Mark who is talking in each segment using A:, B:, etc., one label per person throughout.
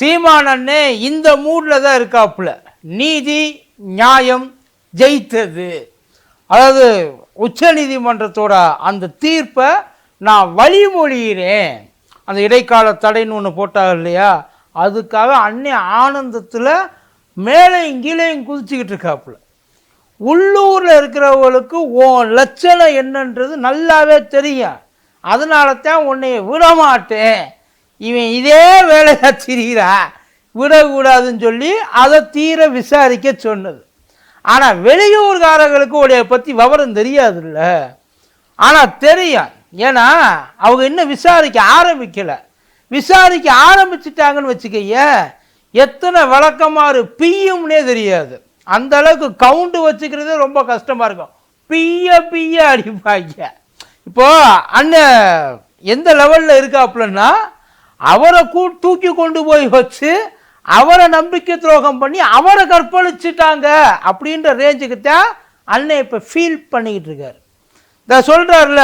A: சீமான் இந்த மூடில் தான் இருக்காப்புல. நீதி நியாயம் ஜெயித்தது. அதாவது உச்சநீதிமன்றத்தோட அந்த தீர்ப்பை நான் வழிமொழிகிறேன் அந்த இடைக்கால தடைன்னு ஒன்று போட்டாங்க இல்லையா? அதுக்காக அன்னை ஆனந்தத்தில் மேலேயும் கீழேயும் குதிச்சுக்கிட்டு இருக்காப்புல. உள்ளூரில் இருக்கிறவங்களுக்கு உன் லட்சணம் என்னன்றது நல்லாவே தெரியும். அதனால தான் உன்னை விடமாட்டேன். இவன் இதே வேலையாக திரிகிறா விடக்கூடாதுன்னு சொல்லி அதை தீர விசாரிக்க சொன்னது. ஆனால் வெளியூர்காரர்களுக்கு உடைய பற்றி விவரம் தெரியாதுல்ல. ஆனால் தெரியும். ஏன்னா அவங்க இன்னும் விசாரிக்க ஆரம்பிக்கலை. விசாரிக்க ஆரம்பிச்சிட்டாங்கன்னு வச்சுக்கைய எத்தனை விளக்கமாறு பியும்னே தெரியாது. அந்த அளவுக்கு கவுண்டு வச்சுக்கிறதே ரொம்ப கஷ்டமாக இருக்கும். பிய பிய அடிப்பாங்க. இப்போது அண்ணன் எந்த லெவலில் இருக்காப்புலன்னா அவரை கூ தூக்கி கொண்டு போய் வச்சு அவரை நம்பிக்கை துரோகம் பண்ணி அவரை கற்பழிச்சிட்டாங்க அப்படின்ற ரேஞ்சுக்கு தான் அண்ணன் இப்போ ஃபீல் பண்ணிக்கிட்டு இருக்கார். இந்த சொல்கிறாருல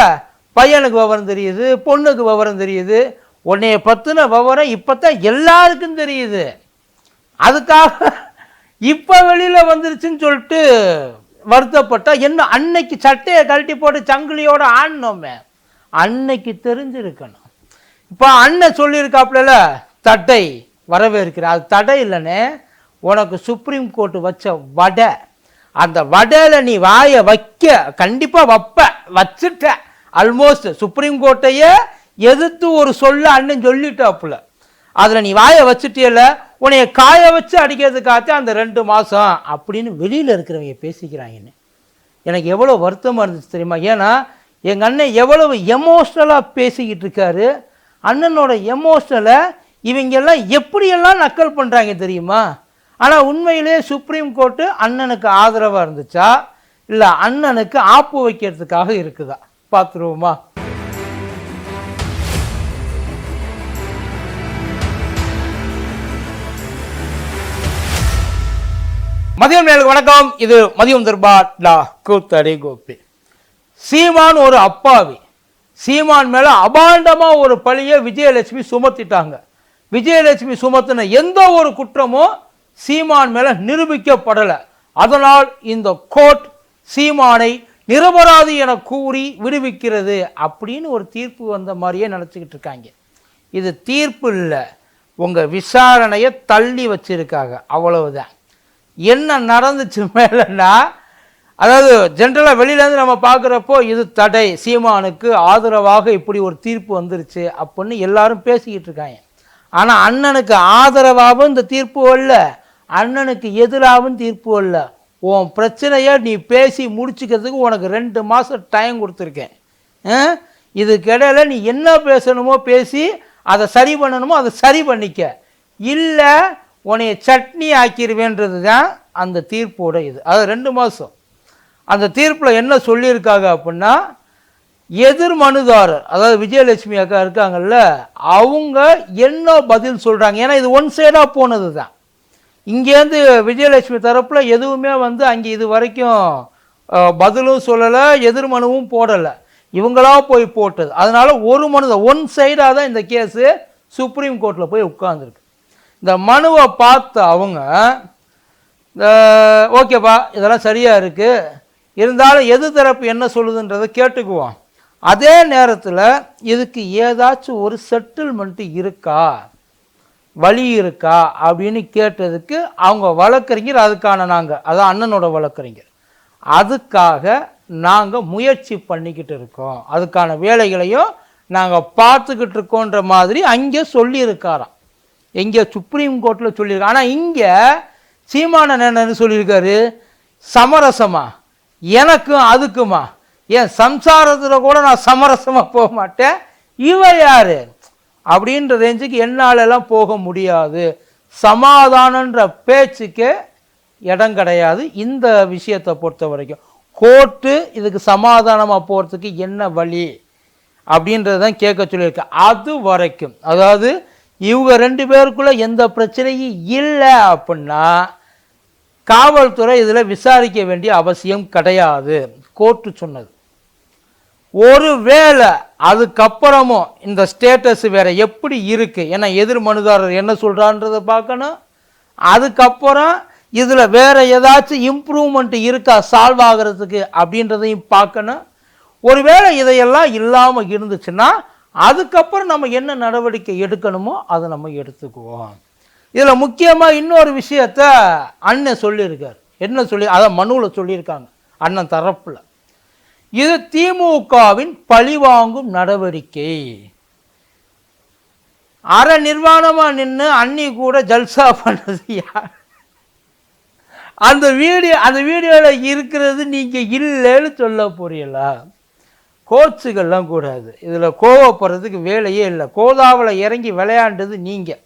A: பையனுக்கு விவரம் தெரியுது பொண்ணுக்கு விவரம் தெரியுது உன்னைய பற்றின விவரம் இப்போ தான் எல்லாருக்கும் தெரியுது. அதுக்காக இப்போ வெளியில் வந்துருச்சுன்னு சொல்லிட்டு வருத்தப்பட்டால் என்ன அன்னைக்கு சட்டையை கழட்டி போட்டு சங்கிலியோடு ஆடினோமே அன்னைக்கு தெரிஞ்சிருக்கணும். இப்போ அண்ணன் சொல்லியிருக்காப்புல தடை வரவேற்கிற அது தடை இல்லைண்ணே உனக்கு சுப்ரீம் கோர்ட்டு வச்ச வடை. அந்த வடையில் நீ வாயை வைக்க கண்டிப்பாக வைப்ப வச்சுட்ட. ஆல்மோஸ்ட் சுப்ரீம் கோர்ட்டையே எதிர்த்து ஒரு சொல்ல அண்ணன் சொல்லிட்டாப்புல. அதில் நீ வாயை வச்சுட்டியல உன்னைய காய வச்சு அடிக்கிறதுக்காக அந்த ரெண்டு மாதம் அப்படின்னு வெளியில் இருக்கிறவங்க பேசிக்கிறாங்கன்னு. எனக்கு எவ்வளோ வருத்தமாக இருந்துச்சு தெரியுமா? ஏன்னா எங்கள் அண்ணன் எவ்வளவு எமோஷ்னலாக பேசிக்கிட்டு இருக்காரு. அண்ணனோட எமோஷனலை இவங்கெல்லாம் எப்படியெல்லாம் நக்கல் பண்ணுறாங்க தெரியுமா? ஆனால் உண்மையிலே சுப்ரீம் கோர்ட்டு அண்ணனுக்கு ஆதரவாக இருந்துச்சா? இல்லை அண்ணனுக்கு ஆப்பு வைக்கிறதுக்காக இருக்குதா? பார்த்துருவோமா மதியம் நேருக்கு வணக்கம். இது மதியம் தர்பார் லா கூத்தடி கோபி. சீமான் ஒரு அப்பாவி. சீமான் மேலே அபாண்டமாக ஒரு பழியை விஜயலட்சுமி சுமத்திட்டாங்க. விஜயலட்சுமி சுமத்தின எந்த ஒரு குற்றமும் சீமான் மேலே நிரூபிக்கப்படலை. அதனால் இந்த கோர்ட் சீமானை நிரபராதி என கூறி விடுவிக்கிறது அப்படின்னு ஒரு தீர்ப்பு வந்த மாதிரியே நினச்சிக்கிட்டு இருக்காங்க. இது தீர்ப்பு இல்லை. உங்கள் விசாரணையை தள்ளி வச்சிருக்காங்க. அவ்வளவுதான். என்ன நடந்துச்சு மேலன்னா அதாவது ஜென்ரலாக வெளியிலேருந்து நம்ம பார்க்குறப்போ இது தடை. சீமானுக்கு ஆதரவாக இப்படி ஒரு தீர்ப்பு வந்துருச்சு அப்படின்னு எல்லாரும் பேசிக்கிட்டு இருக்காங்க. ஆனால் அண்ணனுக்கு ஆதரவாகவும் இந்த தீர்ப்பு இல்லை அண்ணனுக்கு எதிராகவும் தீர்ப்பு இல்லை உன் பிரச்சனையை நீ பேசி முடிச்சுக்கிறதுக்கு உனக்கு ரெண்டு மாதம் டைம் கொடுத்துருக்கேன். இதுக்கிடையில் நீ என்ன பேசணுமோ பேசி அதை சரி பண்ணணுமோ அதை சரி பண்ணிக்க. இல்லை உன்னைய சட்னி ஆக்கிடுவேன்றது தான் அந்த தீர்ப்போட இது. அது ரெண்டு மாதம் அந்த தீர்ப்பில் என்ன சொல்லியிருக்காங்க அப்படின்னா எதிர் மனுதாரர் அதாவது விஜயலட்சுமி அக்கா இருக்காங்கல்ல அவங்க என்ன பதில் சொல்கிறாங்க ஏன்னா இது ஒன் சைடாக போனது தான் இங்கேருந்து விஜயலட்சுமி தரப்பில் எதுவுமே வந்து அங்கே இது வரைக்கும் பதிலும் சொல்லலை எதிர் மனுவும் போடலை. இவங்களா போய் போட்டது. அதனால் ஒரு மனு தான். ஒன் சைடாக தான் இந்த கேஸு சுப்ரீம் கோர்ட்டில் போய் உட்காந்துருக்கு இந்த மனுவை பார்த்த அவங்க இந்த ஓகேப்பா இதெல்லாம் சரியாக இருக்குது இருந்தாலும் எது தரப்பு என்ன சொல்லுதுன்றதை கேட்டுக்குவோம். அதே நேரத்தில் இதுக்கு ஏதாச்சும் ஒரு செட்டில்மெண்ட்டு இருக்கா? வழி இருக்கா? அப்படின்னு கேட்டதுக்கு அவங்க வழக்கறிஞர் அதுக்கான நாங்கள் அதான் அண்ணனோட வழக்கறிஞர். அதுக்காக நாங்கள் முயற்சி பண்ணிக்கிட்டு இருக்கோம். அதுக்கான வேலைகளையும் நாங்கள் பார்த்துக்கிட்டு இருக்கோன்ற மாதிரி அங்கே சொல்லியிருக்காராம். எங்கே சுப்ரீம் கோர்ட்டில் சொல்லியிருக்காங்க ஆனால் இங்கே சீமானன் என்னன்னு சொல்லியிருக்காரு? சமரசமாக எனக்கும் அதுக்குமா ஏன் சம்சாரத்தில் கூட நான் சமரசமாக போக மாட்டேன். இவ யார்? அப்படின்ற ரேஞ்சுக்கு என்னாலெல்லாம் போக முடியாது. சமாதானன்ற பேச்சுக்கே இடம் கிடையாது. இந்த விஷயத்தை பொறுத்த வரைக்கும். கோர்ட்டு இதுக்கு சமாதானமாக போகிறதுக்கு என்ன வழி? அப்படின்றத தான் கேட்க சொல்லியிருக்கேன் அது வரைக்கும். அதாவது இவங்க ரெண்டு பேருக்குள்ளே எந்த பிரச்சனையும் இல்லை அப்படின்னா காவல்துறை இதில் விசாரிக்க வேண்டிய அவசியம் கிடையாது. கோர்ட்டு சொன்னது. ஒருவேளை அதுக்கப்புறமும் இந்த ஸ்டேட்டஸ் வேற எப்படி இருக்கு? ஏன்னா எதிர் மனுதாரர் என்ன சொல்கிறான்றதை பார்க்கணும். அதுக்கப்புறம் இதில் வேற ஏதாச்சும் இம்ப்ரூவ்மெண்ட் இருக்கா? சால்வ் ஆகிறதுக்கு அப்படின்றதையும் பார்க்கணும். ஒருவேளை இதையெல்லாம் இல்லாமல் இருந்துச்சுன்னா அதுக்கப்புறம் நம்ம என்ன நடவடிக்கை எடுக்கணுமோ அதை நம்ம எடுத்துக்குவோம். இதில் முக்கியமாக இன்னொரு விஷயத்த அண்ணன் சொல்லியிருக்கார். என்ன சொல்லி அதை மனுவில் சொல்லியிருக்காங்க அண்ணன் தரப்பில். இது திமுகவின் பழிவாங்கும் நடவடிக்கை. அரை நிர்வாணமாக நின்று அன்னி கூட ஜல்சா பண்ணது யார்? அந்த வீடியோ அந்த வீடியோவில் இருக்கிறது நீங்கள் இல்லைன்னு சொல்ல போறியல கோச்சுகள்லாம் கூடாது. இதில் கோவப்படுறதுக்கு வேலையே இல்லை. கோதாவில் இறங்கி விளையாண்டது நீங்கள்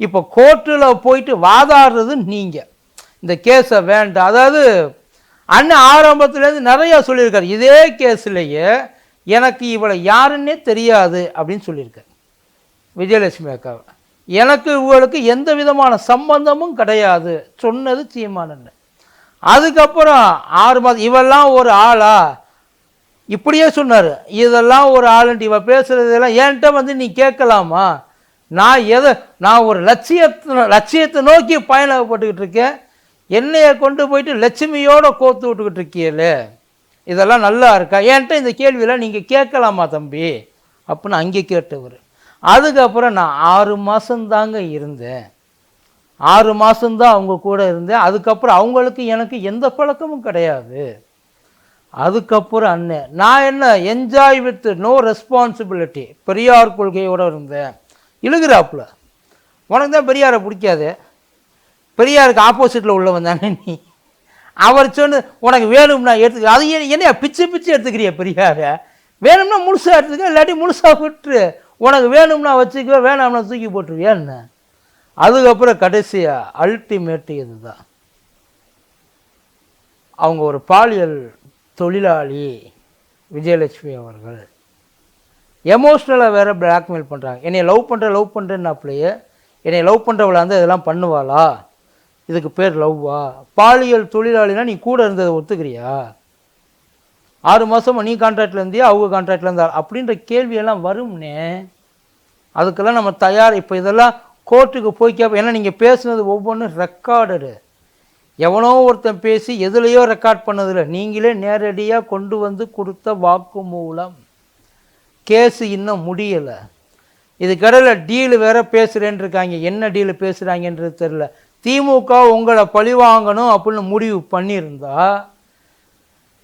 A: இப்போ கோர்ட்டில் போயிட்டு வாதாடுறது நீங்கள் இந்த கேஸை வேண்டாம். அதாவது அண்ணன் ஆரம்பத்துலேருந்து நிறையா சொல்லியிருக்காரு. இதே கேஸ்லேயே எனக்கு இவளை யாருன்னே தெரியாது அப்படின்னு சொல்லியிருக்காரு. விஜயலட்சுமி அக்காவை. எனக்கு இவளுக்கு எந்த விதமான சம்பந்தமும் கிடையாது. சொன்னது சீமானன் அதுக்கப்புறம் ஆறு மாதம் இவெல்லாம் ஒரு ஆளா? இப்படியே சொன்னார். இதெல்லாம் ஒரு ஆளுன்ட்டு இவள் பேசுகிறதெல்லாம் என்கிட்ட வந்து நீ கேட்கலாமா? நான் எதை நான் ஒரு லட்சியத்தை லட்சியத்தை நோக்கி பயணப்பட்டுக்கிட்டு இருக்கேன். என்னைய கொண்டு போயிட்டு லட்சுமியோடு கோத்து விட்டுக்கிட்டு இருக்கீங்களே இதெல்லாம் நல்லா இருக்கா? என்கிட்ட இந்த கேள்வியெல்லாம் நீங்கள் கேட்கலாமா தம்பி? அப்படின்னு அங்கே கேட்டவர். அதுக்கப்புறம் நான் ஆறு மாதந்தாங்க இருந்தேன். ஆறு மாதம்தான் அவங்க கூட இருந்தேன். அதுக்கப்புறம் அவங்களுக்கு எனக்கு எந்த பழக்கமும் கிடையாது. அதுக்கப்புறம் அண்ணன் நான் என்ன enjoy with no responsibility Periyar கொள்கையோடு இருந்தேன். இழுகிறாப்புல. உனக்கு தான் பெரியாரை பிடிக்காது. பெரியாருக்கு ஆப்போசிட்டில் உள்ளவன் தானே நீ. அவர் சொன்ன உனக்கு வேணும்னா எடுத்துக்க அது என்னையா பிச்சு பிச்சு எடுத்துக்கிறிய பெரியார? வேணும்னா முழுசாக எடுத்துக்க இல்லாட்டி முழுசாக விட்டுரு. உனக்கு வேணும்னா வச்சுக்க வேணாம்னா தூக்கி போட்டுருவியா அதுக்கப்புறம் கடைசியாக அல்டிமேட்டு இதுதான். அவங்க ஒரு பாலியல் தொழிலாளி விஜயலட்சுமி அவர்கள். எமோஷ்னலாக வேறு பிளாக்மெயில் பண்ணுறாங்க என்னை லவ் பண்ணுற லவ் பண்ணுறேன்னாப்லையே என்னை லவ் பண்ணுறவளை வந்து இதெல்லாம் பண்ணுவாளா? இதுக்கு பேர் லவ்வா பாலியல் தொழிலாளினா நீ கூட இருந்ததை ஒத்துக்கிறியா? ஆறு மாதமாக நீ கான்ட்ராக்டில் இருந்தியா அவங்க கான்ட்ராக்டில் இருந்தா? அப்படின்ற கேள்வியெல்லாம் வரும்னே. அதுக்கெல்லாம் நம்ம தயார். இப்போ இதெல்லாம் கோர்ட்டுக்கு போய் கேட்போம் ஏன்னா நீங்கள் பேசுனது ஒவ்வொன்றும் ரெக்கார்டடு எவனோ ஒருத்தன் பேசி எதுலேயோ ரெக்கார்ட் பண்ணதில்லை நீங்களே நேரடியாக கொண்டு வந்து கொடுத்த வாக்கு மூலம் கேஸு இன்னும் முடியலை. இதுக்கடையில் டீலு வேற பேசுகிறேன்னு இருக்காங்க என்ன டீலு பேசுகிறாங்கன்றது தெரில திமுக உங்களை பழி வாங்கணும் அப்படின்னு முடிவு பண்ணியிருந்தா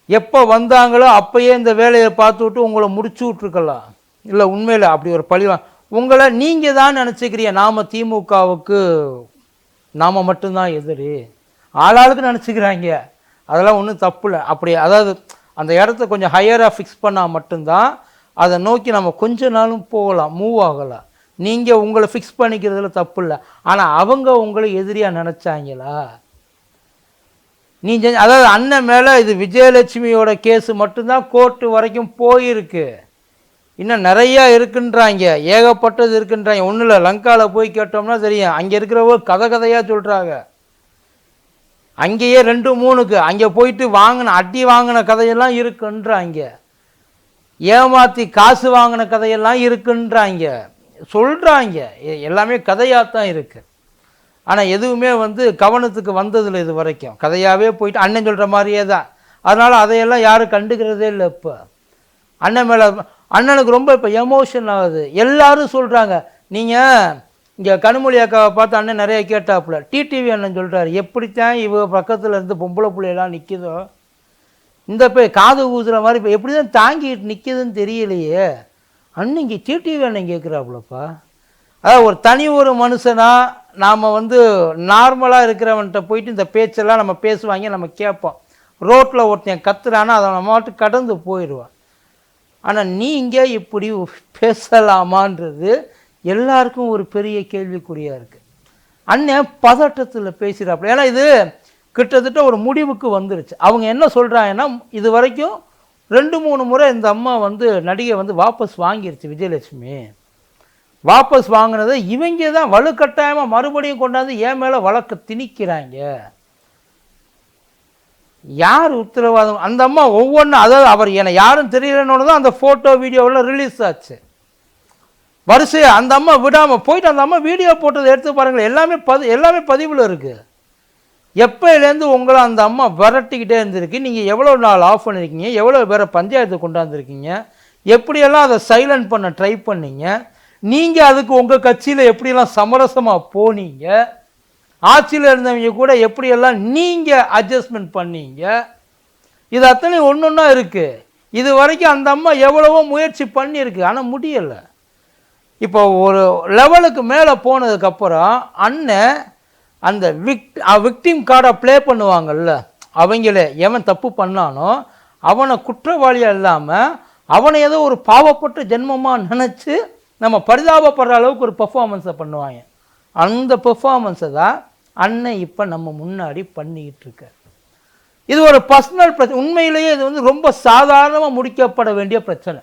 A: எப்போ வந்தாங்களோ அப்பயே இந்த வேலையை பார்த்து விட்டு உங்களை முடிச்சு விட்ருக்கலாம் இல்லை உண்மையில் அப்படி ஒரு பழிவா உங்களை நீங்கள் தான் நினச்சிக்கிறீங்க. நாம் திமுகவுக்கு நாம் மட்டும்தான் எதிரி. ஆளாளுக்கு நினச்சிக்கிறாங்க. அதெல்லாம் ஒன்றும் தப்பு இல்லை. அப்படி அதாவது அந்த இடத்த கொஞ்சம் ஹையராக ஃபிக்ஸ் பண்ணால் மட்டும்தான் அதை நோக்கி நம்ம கொஞ்ச நாளும் போகலாம் மூவ் ஆகலாம். நீங்கள் உங்களை ஃபிக்ஸ் பண்ணிக்கிறதுல தப்பு இல்லை. ஆனால் அவங்க உங்களை எதிரியாக நினச்சாங்களா? நீ அதாவது அண்ணன் மேலே இது விஜயலட்சுமியோட கேஸு மட்டும்தான் கோர்ட்டு வரைக்கும் போயிருக்கு. இன்னும் நிறையா இருக்குன்றாங்க. ஏகப்பட்டது இருக்குன்றாங்க. ஒன்றும் இல்லை லங்காவில் போய் கேட்டோம்னா தெரியும். அங்கே இருக்கிறவங்க கதை கதையாக சொல்கிறாங்க அங்கேயே ரெண்டு மூணுக்கு அங்கே போயிட்டு வாங்கின அடி வாங்கின கதையெல்லாம் இருக்குன்றாங்க. ஏமாற்றி காசு வாங்கின கதையெல்லாம் இருக்குன்றாங்க. சொல்கிறாங்க எல்லாமே கதையாக தான் இருக்குது ஆனால் எதுவுமே வந்து கவனத்துக்கு வந்ததில்லை இது வரைக்கும். கதையாகவே போயிட்டு அண்ணன் சொல்கிற மாதிரியே தான். அதனால் அதையெல்லாம் யாரும் கண்டுக்கிறதே இல்லை இப்போ. அண்ணன் மேலே அண்ணனுக்கு ரொம்ப இப்போ எமோஷன் ஆகுது. எல்லாரும் சொல்கிறாங்க நீங்கள் இங்கே கனிமொழி அக்காவை பார்த்து அண்ணன் நிறைய கேட்டாப்புல. டிடிவி அண்ணன் சொல்கிறாரு எப்படித்தான் இவ பக்கத்தில் இருந்து பொம்பளை பிள்ளையெல்லாம் நிற்கிதோ இந்த போய் காது ஊதுற மாதிரி இப்போ எப்படி தான் தாங்கிட்டு நிற்கிதுன்னு தெரியலையே. அண்ணன் இங்கே டிடிவி அண்ணன் கேட்குறாப்புலப்பா அதாவது ஒரு தனி ஒரு மனுஷனா நாம் வந்து நார்மலாக இருக்கிறவன்கிட்ட போயிட்டு இந்த பேச்செல்லாம் நம்ம பேசுவாங்க நம்ம கேட்போம். ரோட்டில் ஒருத்தன் கத்துறான்னா அதை நம்ம மட்டும் கடந்து போயிடுவான். ஆனால் நீங்கள் இப்படி பேசலாமான்றது எல்லாருக்கும் ஒரு பெரிய கேள்விக்குறியாக இருக்குது அண்ணன் பதட்டத்தில் பேசுகிறாப்புல ஏன்னா இது கிட்டத்தட்ட ஒரு முடிவுக்கு வந்துருச்சு. அவங்க என்ன சொல்கிறாங்கன்னா இது வரைக்கும் ரெண்டு மூணு முறை இந்த அம்மா வந்து நடிகை வந்து வாபஸ் வாங்கிருச்சு விஜயலட்சுமி. வாபஸ் வாங்கினதை இவங்க தான் வலுக்கட்டாயமாக மறுபடியும் கொண்டாந்து என் மேலே வழக்க திணிக்கிறாங்க. யார் உத்தரவாதம்? அந்த அம்மா ஒவ்வொன்றும் அதாவது அவர் என்னை யாரும் தெரியலன்னு தான் அந்த ஃபோட்டோ வீடியோவெல்லாம் ரிலீஸ் ஆச்சு. வரிசையாக அந்த அம்மா விடாமல் போயிட்டு அந்த அம்மா வீடியோ போட்டதை எடுத்து பாருங்கள் எல்லாமே பதி எல்லாமே பதிவில் இருக்குது எப்போலேருந்து உங்களை அந்த அம்மா விரட்டிக்கிட்டே இருந்திருக்கு? நீங்கள் எவ்வளோ நாள் ஆஃப் பண்ணியிருக்கீங்க எவ்வளோ பேரை பஞ்சாயத்து கொண்டாந்துருக்கீங்க? எப்படியெல்லாம் அதை சைலண்ட் பண்ண ட்ரை பண்ணீங்க? நீங்கள் அதுக்கு உங்கள் கட்சியில் எப்படியெல்லாம் சமரசமாக போனீங்க? ஆட்சியில் இருந்தவங்க கூட எப்படியெல்லாம் நீங்கள் அட்ஜஸ்ட்மெண்ட் பண்ணீங்க? இது அத்தனை ஒன்று ஒன்றா இருக்குது இது வரைக்கும் அந்த அம்மா எவ்வளவோ முயற்சி பண்ணியிருக்கு. ஆனால் முடியலை. இப்போ ஒரு லெவலுக்கு மேலே போனதுக்கப்புறம் அண்ணன் அந்த விக் விக்டிம் கார்டை ப்ளே பண்ணுவாங்கல்ல அவங்களே எவன் தப்பு பண்ணானோ அவனை குற்றவாளியாக இல்லாமல் அவனை ஏதோ ஒரு பாவப்பட்ட ஜென்மமாக நினச்சி நம்ம பரிதாபப்படுற அளவுக்கு ஒரு பெர்ஃபார்மன்ஸை பண்ணுவாங்க. அந்த பெர்ஃபார்மன்ஸை தான் அண்ணன் இப்போ நம்ம முன்னாடி பண்ணிக்கிட்டு இருக்கார் இது ஒரு பர்சனல் பிரச்சனை உண்மையிலேயே இது வந்து ரொம்ப சாதாரணமாக முடிக்கப்பட வேண்டிய பிரச்சனை.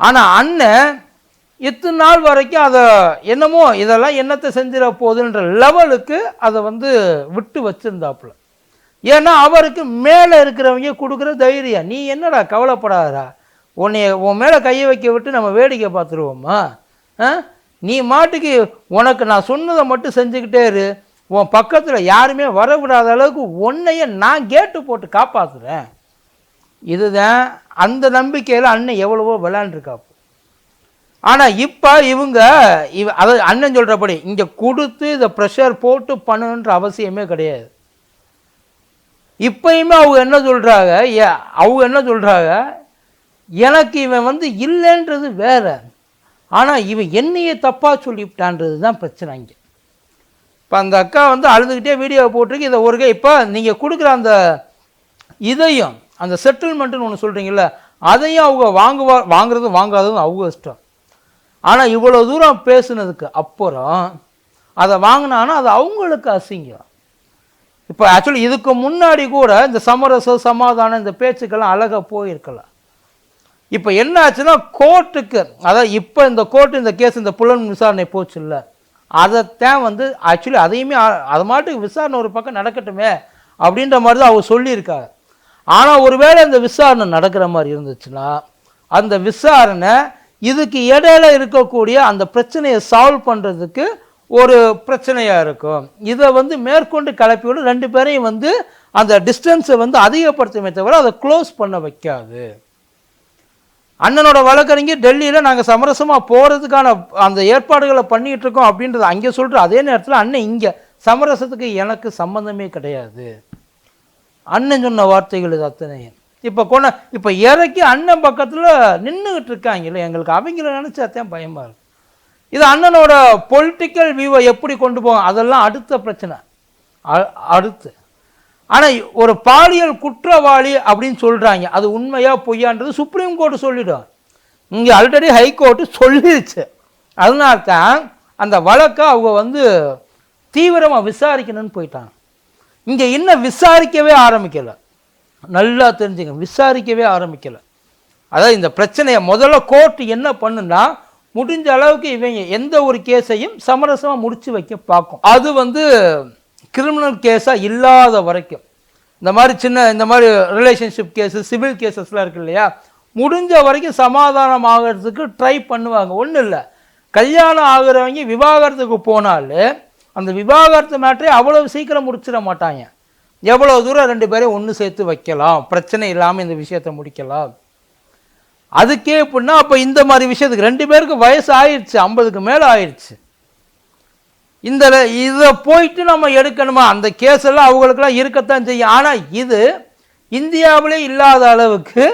A: ஆனால் அண்ணன் இத்தனை நாள் வரைக்கும் அதை என்னமோ இதெல்லாம் என்னத்தை செஞ்சிட போகுதுன்ற லெவலுக்கு அதை வந்து விட்டு வச்சிருந்தாப்புல. ஏன்னா அவருக்கு மேலே இருக்கிறவங்க கொடுக்குற தைரியம். நீ என்னடா கவலைப்படாதடா? உன்னை உன் மேலே கையை வைக்க விட்டு நம்ம வேடிக்கை பார்த்துருவோமா? நீ மாட்டுக்கு உனக்கு நான் சொன்னதை மட்டும் செஞ்சுக்கிட்டே இரு. உன் பக்கத்தில் யாருமே வரவிடாத அளவுக்கு உன்னைய நான் கேட்டு போட்டு காப்பாற்றுறேன் இதுதான் அந்த நம்பிக்கையில் அண்ணன் எவ்வளவோ விளாண்டுருக்காப்பு ஆனால் இப்போ இவங்க இவ அதாவது அண்ணன் சொல்கிறபடி இங்கே கொடுத்து இதை ப்ரெஷர் போட்டு பண்ணணுன்ற அவசியமே கிடையாது. இப்பயுமே அவங்க என்ன சொல்கிறாங்க ஏ அவங்க என்ன சொல்கிறாங்க எனக்கு இவன் வந்து இல்லைன்றது வேற. ஆனால் இவன் என்னையே தப்பாக சொல்லிவிட்டான்றது தான் பிரச்சனை இங்கே. இப்போ அந்த அக்கா வந்து அழுதுகிட்டே வீடியோ போட்டிருக்கு. இதை ஒரு இப்போ நீங்கள் கொடுக்குற அந்த இதையும் அந்த செட்டில்மெண்ட்டுன்னு ஒன்று சொல்கிறீங்கள அதையும் அவங்க வாங்குவா வாங்குறதும் வாங்காததும் அவங்க இஷ்டம் ஆனால் இவ்வளோ தூரம் பேசுனதுக்கு அப்புறம் அதை வாங்கினான்னா அது அவங்களுக்கு அசிங்கம். இப்போ ஆக்சுவலி இதுக்கு முன்னாடி கூட இந்த சமரசம் சமாதானம் இந்த பேச்சுக்கெல்லாம் அழகாக போயிருக்கலாம். இப்போ என்ன ஆச்சுன்னா கோர்ட்டுக்கு அதாவது இப்போ இந்த கோர்ட்டு இந்த கேஸ் இந்த புலன் விசாரணை போச்சு இல்லை அதைத்தான் வந்து ஆக்சுவலி அதையுமே அது மாட்டுக்கு விசாரணை ஒரு பக்கம் நடக்கட்டுமே அப்படின்ற மாதிரி தான் அவர் சொல்லியிருக்காங்க. ஆனால் ஒருவேளை இந்த விசாரணை நடக்கிற மாதிரி இருந்துச்சுன்னா அந்த விசாரணை இதுக்கு இடையில இருக்கக்கூடிய அந்த பிரச்சனையை சால்வ் பண்ணுறதுக்கு ஒரு பிரச்சனையாக இருக்கும். இதை வந்து மேற்கொண்டு கலப்பியோடு ரெண்டு பேரையும் வந்து அந்த டிஸ்டன்ஸை வந்து அதிகப்படுத்துமே தவிர அதை க்ளோஸ் பண்ண வைக்காது. அண்ணனோட வழக்கறிஞர் டெல்லியில் நாங்கள் சமரசமாக போகிறதுக்கான அந்த ஏற்பாடுகளை பண்ணிகிட்டு இருக்கோம் அப்படின்றத அங்கே சொல்கிற அதே நேரத்தில் அண்ணன் இங்கே சமரசத்துக்கு எனக்கு சம்மந்தமே கிடையாது. அண்ணன் சொன்ன வார்த்தைகள் இது அத்தனையும். இப்போ கொண்ட இப்போ இறக்கி அண்ணன் பக்கத்தில் நின்றுக்கிட்டு இருக்காங்கல்ல எங்களுக்கு அவங்கள நினச்சாத்தான் பயமாக இருக்கு. இது அண்ணனோட பொலிட்டிக்கல் வியூவை எப்படி கொண்டு போகும்? அதெல்லாம் அடுத்த பிரச்சனை. அ- அடுத்து. ஆனால் ஒரு பாலியல் குற்றவாளி அப்படின்னு சொல்கிறாங்க அது உண்மையாக பொய்யான்றது சுப்ரீம் கோர்ட்டு சொல்லிடும். இங்கே ஆல்ரெடி ஹைகோர்ட்டு சொல்லிடுச்சு அதனால தான் அந்த வழக்கை அவங்க வந்து தீவிரமாக விசாரிக்கணும்னு போயிட்டாங்க. இங்கே இன்னும் விசாரிக்கவே ஆரம்பிக்கலை. நல்லா தெரிஞ்சுங்க. விசாரிக்கவே ஆரம்பிக்கலை. அதாவது இந்த பிரச்சனையை முதல்ல கோர்ட் என்ன பண்ணுன்னா முடிஞ்ச அளவுக்கு இவங்க எந்த ஒரு கேஸையும் சமரசமாக முடித்து வைக்க பார்க்கும். அது வந்து கிரிமினல் கேஸாக இல்லாத வரைக்கும். இந்த மாதிரி சின்ன இந்த மாதிரி ரிலேஷன்ஷிப் கேஸு சிவில் கேசஸ்லாம் இருக்கு இல்லையா? முடிஞ்ச வரைக்கும் சமாதானம் ஆகிறதுக்கு ட்ரை பண்ணுவாங்க. ஒன்றும் இல்லை. கல்யாணம் ஆகிறவங்க விவாகரத்துக்கு போனாலும் அந்த விவாகரத்து மேட்டரை அவ்வளவு சீக்கிரம் முடிச்சிட மாட்டாங்க. எவ்வளோ தூரம் ரெண்டு பேரையும் ஒன்று சேர்த்து வைக்கலாம்? பிரச்சனை இல்லாமல் இந்த விஷயத்தை முடிக்கலாம். அதுக்கே எப்படின்னா அப்போ இந்த மாதிரி விஷயத்துக்கு ரெண்டு பேருக்கு வயசு ஆயிடுச்சு ஐம்பதுக்கு மேலே ஆயிடுச்சு இந்த இதை போயிட்டு நம்ம எடுக்கணுமா? அந்த கேஸ் எல்லாம் அவங்களுக்கெல்லாம் இருக்கத்தான் செய்யும். ஆனால் இது இந்தியாவிலே இல்லாத அளவுக்கு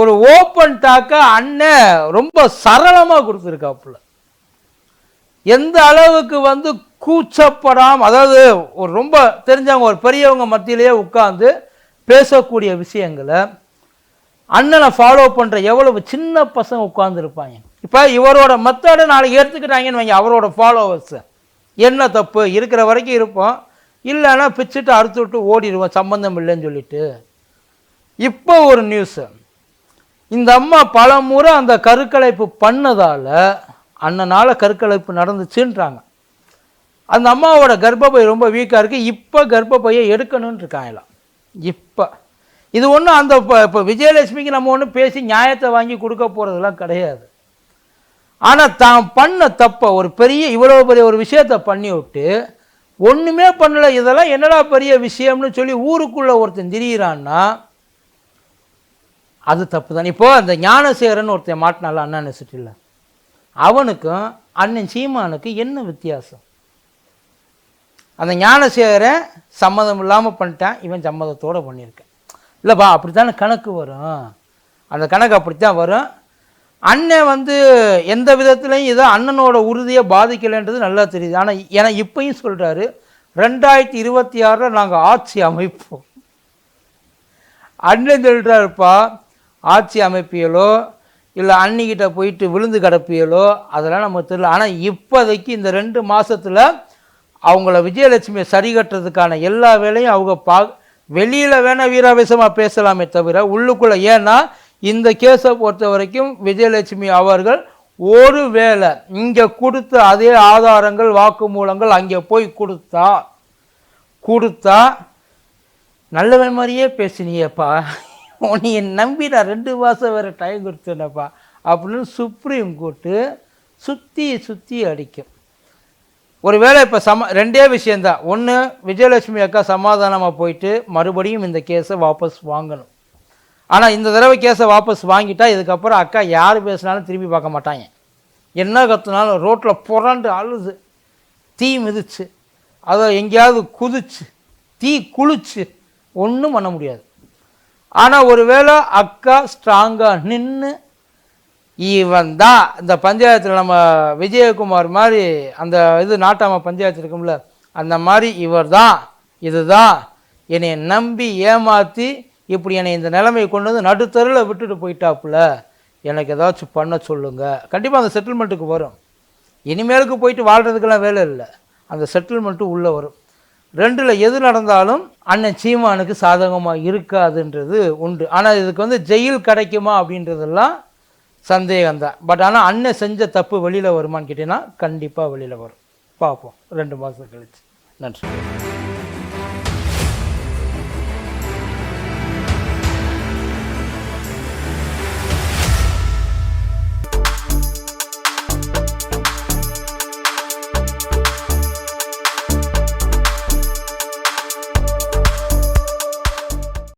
A: ஒரு ஓப்பன் டாக்கை அண்ணன் ரொம்ப சரளமாக கொடுத்துருக்காப்புல. எந்த அளவுக்கு வந்து கூச்சப்படாம அதாவது ஒரு ரொம்ப தெரிஞ்சவங்க ஒரு பெரியவங்க மத்தியிலேயே உட்கார்ந்து பேசக்கூடிய விஷயங்களை அண்ணனை ஃபாலோ பண்ணுற எவ்வளவு சின்ன பசங்க உட்கார்ந்துருப்பாங்க. இப்போ இவரோட மெத்தடை நாளைக்கு எடுத்துக்கிட்டாங்கன்னு வைங்க அவரோட ஃபாலோவர்ஸு என்ன தப்பு? இருக்கிற வரைக்கும் இருப்போம். இல்லைன்னா பிச்சுட்டு அறுத்து விட்டு ஓடிடுவோம் சம்மந்தம் இல்லைன்னு சொல்லிட்டு. இப்போ ஒரு நியூஸு இந்த அம்மா பல முறை அந்த கருக்கலைப்பு பண்ணதால் அண்ணனால் கருக்கலைப்பு நடந்துச்சுன்றாங்க. அந்த அம்மாவோட கர்ப்பப்பை ரொம்ப வீக்காக இருக்குது இப்போ கர்ப்பப்பையை எடுக்கணும்னு இருக்காங்களாம் இப்போ. இது ஒன்றும் அந்த இப்போ இப்போ விஜயலட்சுமிக்கு நம்ம ஒன்றும் பேசி நியாயத்தை வாங்கி கொடுக்க போகிறதெல்லாம் கிடையாது. ஆனால் தான் பண்ண தப்பை ஒரு பெரிய இவ்வளோ பெரிய ஒரு விஷயத்தை பண்ணி விட்டு ஒன்றுமே பண்ணல இதெல்லாம் என்னடா பெரிய விஷயம்னு சொல்லி ஊருக்குள்ளே ஒருத்தன் திரியிறான்னா அது தப்பு தான் இப்போது அந்த ஞானசேகரன் ஒருத்தன் மாட்டினால அண்ணா யூனிவர்சிட்டியில் அவனுக்கும் அண்ணன் சீமானுக்கு என்ன வித்தியாசம்? அந்த ஞானசேகரை சம்மதம் இல்லாமல் பண்ணிட்டேன் இவன் சம்மதத்தோடு பண்ணியிருக்கேன். இல்லைப்பா அப்படி தானே கணக்கு வரும். அந்த கணக்கு அப்படித்தான் வரும். அண்ணன் வந்து எந்த விதத்துலையும் இதை அண்ணனோட உறுதியை பாதிக்கலைன்றது நல்லா தெரியுது. ஆனால் ஏன்னா இப்பையும் சொல்கிறாரு ரெண்டாயிரத்தி இருபத்தி ஆறில் நாங்கள் ஆட்சி அமைப்போம். அண்ணன் சொல்கிறாருப்பா ஆட்சி அமைப்பியலோ இல்லை அன்னிக்கிட்ட போயிட்டு விழுந்து கிடப்பியலோ அதெல்லாம் நமக்கு தெரியல. ஆனால் இப்போதைக்கு இந்த ரெண்டு மாதத்தில் அவங்கள விஜயலட்சுமியை சரி கட்டுறதுக்கான எல்லா வேலையும் அவங்க பா வெளியில் வேணால் வீராவேசமாக பேசலாமே தவிர உள்ளுக்குள்ளே ஏன்னா இந்த கேஸை பொறுத்த வரைக்கும் விஜயலட்சுமி அவர்கள் ஒரு வேளை இங்கே கொடுத்த அதே ஆதாரங்கள் வாக்குமூலங்கள் அங்கே போய் கொடுத்தா கொடுத்தா நல்லவன் மாதிரியே பேசினியப்பா. உன்னைய நம்பி நான் ரெண்டு மாதம் வேறு டைம் கொடுத்தேனப்பா. அப்படின்னு சுப்ரீம் கோர்ட்டு சுற்றி சுற்றி அடிக்கும். ஒருவேளை இப்போ சம ரெண்டே விஷயந்தான் ஒன்று விஜயலட்சுமி அக்கா சமாதானமாக போயிட்டு மறுபடியும் இந்த கேஸை வாபஸ் வாங்கணும். ஆனால் இந்த தடவை கேஸை வாபஸ் வாங்கிட்டா இதுக்கப்புறம் அக்கா யார் பேசினாலும் திரும்பி பார்க்க மாட்டாங்க. என்ன கத்துனாலும் ரோட்டில் புரண்டு அழுது. தீ மிதிச்சு அதை எங்கேயாவது குதிச்சு தீ குளிச்சு ஒன்றும் பண்ண முடியாது. ஆனால் ஒருவேளை அக்கா ஸ்ட்ராங்காக நின்று இவன் தான் இந்த பஞ்சாயத்தில் நம்ம விஜயகுமார் மாதிரி அந்த இது நாட்டாம பஞ்சாயத்து இருக்கும்ல அந்த மாதிரி இவர் தான். இதுதான். என்னை நம்பி ஏமாற்றி இப்படி என்னை இந்த நிலைமையை கொண்டு வந்து நடுத்தருவில் விட்டுட்டு போயிட்டாப்புல. எனக்கு ஏதாச்சும் பண்ண சொல்லுங்கள் கண்டிப்பாக அந்த செட்டில்மெண்ட்டுக்கு வரும். இனிமேலுக்கு போயிட்டு வாழ்கிறதுக்கெல்லாம் வேலை இல்லை. அந்த செட்டில்மெண்ட்டு உள்ளே வரும். ரெண்டில் எது நடந்தாலும் அண்ணன் சீமானுக்கு சாதகமாக இருக்காதுன்றது உண்டு. ஆனால் இதுக்கு வந்து ஜெயில் கிடைக்குமா அப்படின்றதெல்லாம் சந்தேகம்தான். பட் ஆனால் அண்ணன் செஞ்ச தப்பு வெளியில் வருமான்னு கேட்டிங்கன்னா கண்டிப்பாக வெளியில் வரும். பார்ப்போம். ரெண்டு மாதம் கழிச்சு. நன்றி.